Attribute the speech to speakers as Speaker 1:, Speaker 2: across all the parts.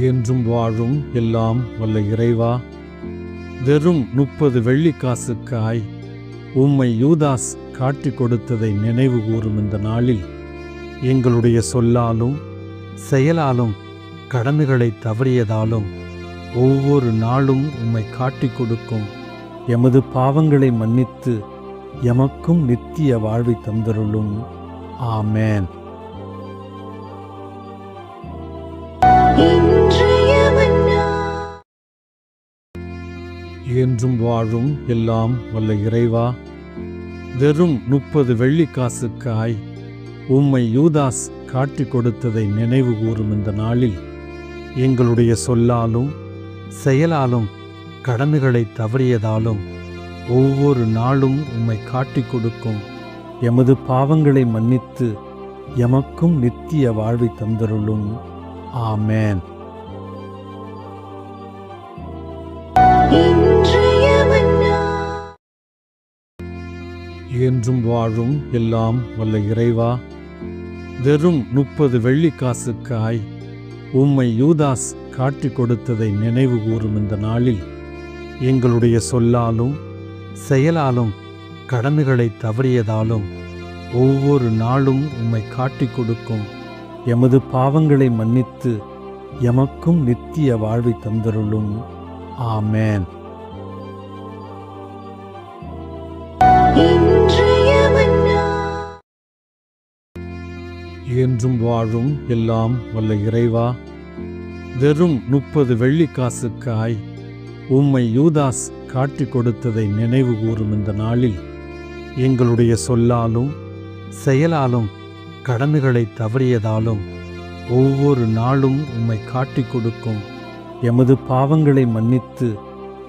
Speaker 1: என்றும் வாழும் எல்லாம் வல்ல இறைவா. வெறும் முப்பது வெள்ளிக்காசுக்காய் உம்மை யூதாஸ் காட்டிக் கொடுத்ததை நினைவு கூறும் இந்த நாளில் எங்களுடைய சொல்லாலும் செயலாலும் கடமைகளை தவறியதாலும் ஒவ்வொரு நாளும் உம்மை காட்டி கொடுக்கும் எமது பாவங்களை மன்னித்து எமக்கும் நித்திய வாழ்வை தந்தருளும். ஆமேன். என்றும் வாழும் எல்லாம் வல்ல இறைவா. வெறும் முப்பது வெள்ளிக்காசுக்காய் உம்மை யூதாஸ் காட்டிக் கொடுத்ததை நினைவு கூறும் இந்த நாளில் எங்களுடைய சொல்லாலும் செயலாலும் கடமைகளை தவறியதாலும் ஒவ்வொரு நாளும் உம்மை காட்டிக் கொடுக்கும். எமது பாவங்களை மன்னித்து எமக்கும் நித்திய வாழ்வை தந்தருளும். ஆமேன். என்றும் வாழும் எல்லாம் வல்ல இறைவா. வெறும் முப்பது வெள்ளிக்காசுக்காய் உம்மை யூதாஸ் காட்டிக் கொடுத்ததை நினைவு கூறும் இந்த நாளில் எங்களுடைய சொல்லாலும் செயலாலும் கடமைகளை தவறியதாலும் ஒவ்வொரு நாளும் உம்மை காட்டிக் கொடுக்கும் எமது பாவங்களை மன்னித்து எமக்கும் நித்திய வாழ்வை தந்தருளும். ஆமேன். என்றும் வாழும் எல்லாம் வல்ல இறைவா. வெறும் முப்பது வெள்ளிக்காசுக்காய் உம்மை யூதாஸ் காட்டிக் கொடுத்ததை நினைவு கூறும் இந்த நாளில் எங்களுடைய சொல்லாலும் செயலாலும் கடமைகளை தவறியதாலும் ஒவ்வொரு நாளும் உம்மை காட்டிக் கொடுக்கும் எமது பாவங்களை மன்னித்து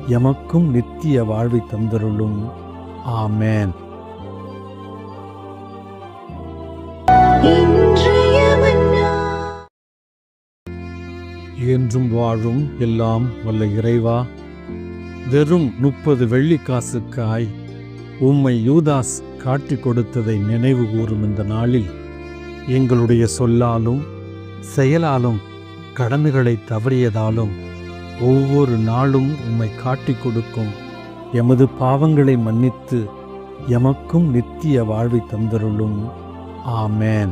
Speaker 1: எமக்கும் நித்திய வாழ்வை தந்தருளும். ஆமேன். என்றும் வாழும் எல்லாம் வல்ல இறைவா. வெறும் முப்பது வெள்ளிக்காசுக்காய் உம்மை யூதாஸ் காட்டிக் கொடுத்ததை நினைவு கூறும் இந்த நாளில் எங்களுடைய சொல்லாலும் செயலாலும் கடமைகளை தவறியதாலும் ஒவ்வொரு நாளும் உம்மை காட்டிக் கொடுக்கும் எமது பாவங்களை மன்னித்து எமக்கும் நித்திய வாழ்வை தந்தருளும். ஆமேன்.